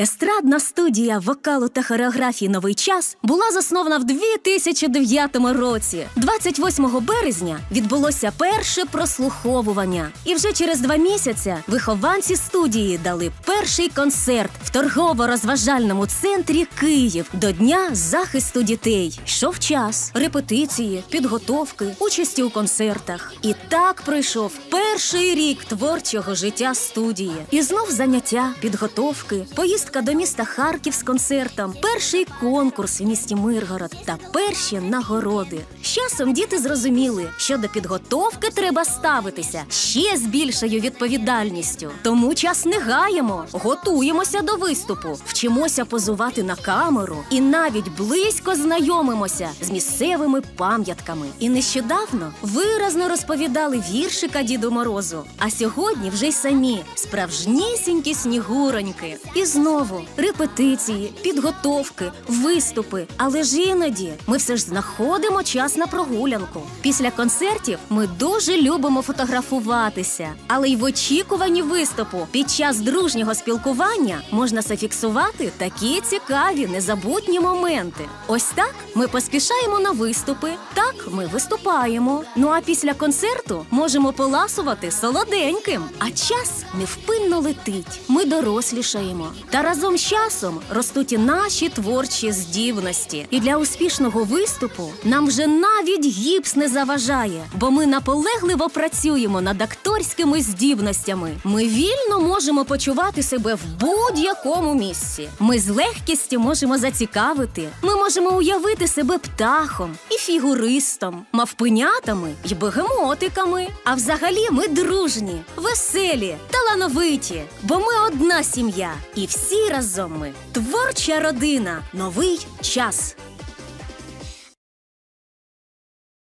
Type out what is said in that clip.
Естрадна студія вокалу та хореографії Новий час була заснована в 2009 році. 28 березня відбулося перше прослуховування. І вже через два місяці вихованці студії дали перший концерт в торгово-розважальному центрі Київ до Дня захисту дітей. Йшов час, репетиції, підготовки, участі у концертах. І так пройшов перший рік творчого життя студії. І знов заняття, підготовки, поїздка до міста Харків з концертом, перший конкурс в місті Миргород та перші нагороди. З часом діти зрозуміли, що до підготовки треба ставитися ще з більшою відповідальністю. Тому час не гаємо, готуємося до виступу, вчимося позувати на камеру і навіть близько знайомимося з місцевими пам'ятками. І нещодавно виразно розповідали віршика Діду Морозу. А сьогодні вже й самі справжнісінькі снігуроньки. І знову репетиції, підготовки, виступи. Але ж іноді ми все ж знаходимо час на прогулянку. Після концертів ми дуже любимо фотографуватися, але й в очікуванні виступу під час дружнього спілкування можна зафіксувати такі цікаві незабутні моменти. Ось так ми поспішаємо на виступи, так ми виступаємо. Ну а після концерту можемо поласувати солоденьким. А час невпинно летить. Ми дорослішаємо. Та разом з часом ростуть і наші творчі здібності. І для успішного виступу нам вже навіть гіпс не заважає, бо ми наполегливо працюємо над акторськими здібностями. Ми вільно можемо почувати себе в будь-якому місці. Ми з легкістю можемо зацікавити. Ми можемо уявити себе птахом і фігуристом, мавпинятами й бегемотиками. А взагалі ми дружні, веселі, талановиті, бо ми одна сім'я, і всі разом ми творча родина, новий час.